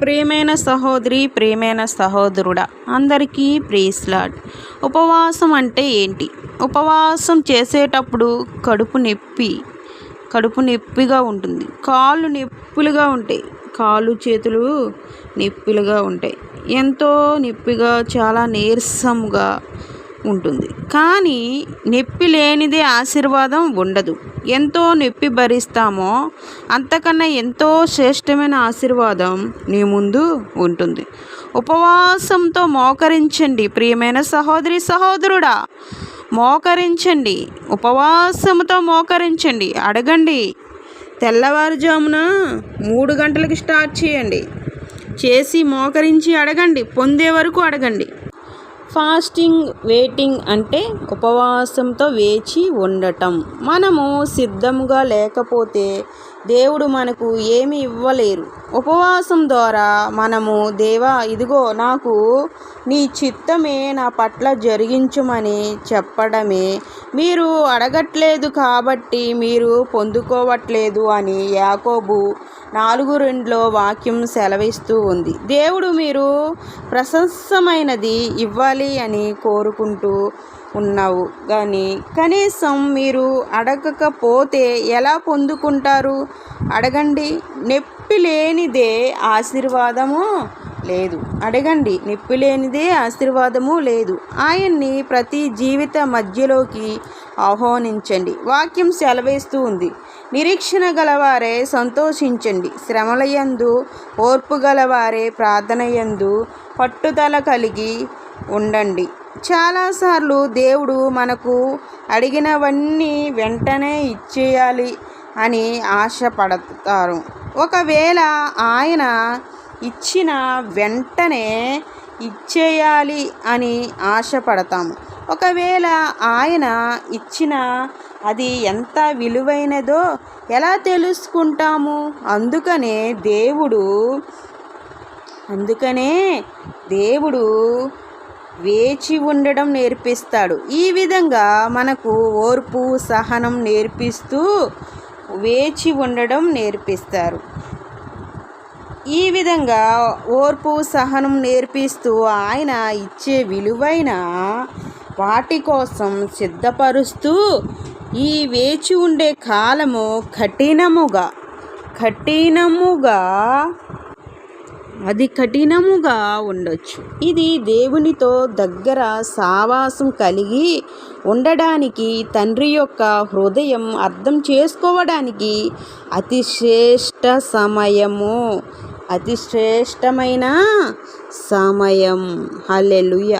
ప్రియమైన సహోదరి ప్రియమైన సహోదరుడా అందరికీ ప్రీస్లాడ్ ఉపవాసం అంటే ఏంటి? ఉపవాసం చేసేటప్పుడు కడుపు నొప్పి కడుపు నొప్పిగా ఉంటుంది. కాళ్ళు నొప్పులుగా ఉంటాయి. కాళ్ళు చేతులు నొప్పులుగా ఉంటాయి. ఎంతో నొప్పిగా చాలా నీరసంగా ఉంటుంది. కానీ నొప్పి లేనిదే ఆశీర్వాదం ఉండదు. ఎంతో నొప్పి భరిస్తామో అంతకన్నా ఎంతో శ్రేష్టమైన ఆశీర్వాదం నీ ముందు ఉంటుంది. ఉపవాసంతో మోకరించండి ప్రియమైన సహోదరి సహోదరుడా. మోకరించండి. ఉపవాసంతో మోకరించండి. అడగండి. తెల్లవారుజామున మూడు గంటలకి స్టార్ట్ చేయండి. చేసి మోకరించి అడగండి. పొందే వరకు అడగండి. ఫాస్టింగ్ వెయిటింగ్ అంటే ఉపవాసంతో వేచి ఉండటం. మనము సిద్ధముగా లేకపోతే దేవుడు మనకు ఏమి ఇవ్వలేరు. ఉపవాసం ద్వారా మనము దేవా ఇదిగో నాకు నీ చిత్తమే నా పట్ల జరిగించమని చెప్పడమే. మీరు అడగట్లేదు కాబట్టి మీరు పొందుకోవట్లేదు అని యాకోబు నాలుగు రెండులో వాక్యం సెలవిస్తూ ఉంది. దేవుడు మీరు ప్రశస్తమైనది ఇవ్వాలి అని కోరుకుంటూ ఉన్నావు. కానీ కనీసం మీరు అడగకపోతే ఎలా పొందుకుంటారు? అడగండి. నొప్పి లేనిదే ఆశీర్వాదము లేదు. అడగండి. నొప్పి లేనిదే ఆశీర్వాదము లేదు. ఆయన్ని ప్రతి జీవిత మధ్యలోకి ఆహ్వానించండి. వాక్యం సెలవేస్తూ ఉంది. నిరీక్షణ గలవారే సంతోషించండి. శ్రమలయందు ఓర్పు గలవారే ప్రార్థనయందు పట్టుదల కలిగి ఉండండి. చాలాసార్లు దేవుడు మనకు అడిగినవన్నీ వెంటనే ఇచ్చేయాలి అని ఆశపడతారు. ఒకవేళ ఆయన ఇచ్చిన వెంటనే ఇచ్చేయాలి అని ఆశపడతాము. ఒకవేళ ఆయన ఇచ్చిన అది ఎంత విలువైనదో ఎలా తెలుసుకుంటాము? అందుకనే దేవుడు అందుకనే దేవుడు వేచి ఉండడం నేర్పిస్తాడు. ఈ విధంగా మనకు ఓర్పు సహనం నేర్పిస్తూ వేచి ఉండడం నేర్పిస్తారు. ఈ విధంగా ఓర్పు సహనం నేర్పిస్తూ ఆయన ఇచ్చే విలువైన వాటి కోసం సిద్ధపరుస్తూ ఈ వేచి ఉండే కాలము కఠినముగా కఠినముగా అది కఠినముగా ఉండొచ్చు. ఇది దేవునితో దగ్గర సావాసం కలిగి ఉండడానికి తండ్రి యొక్క హృదయం అర్థం చేసుకోవడానికి అతి శ్రేష్ట సమయము. అతి శ్రేష్టమైన సమయం. హలెలుయ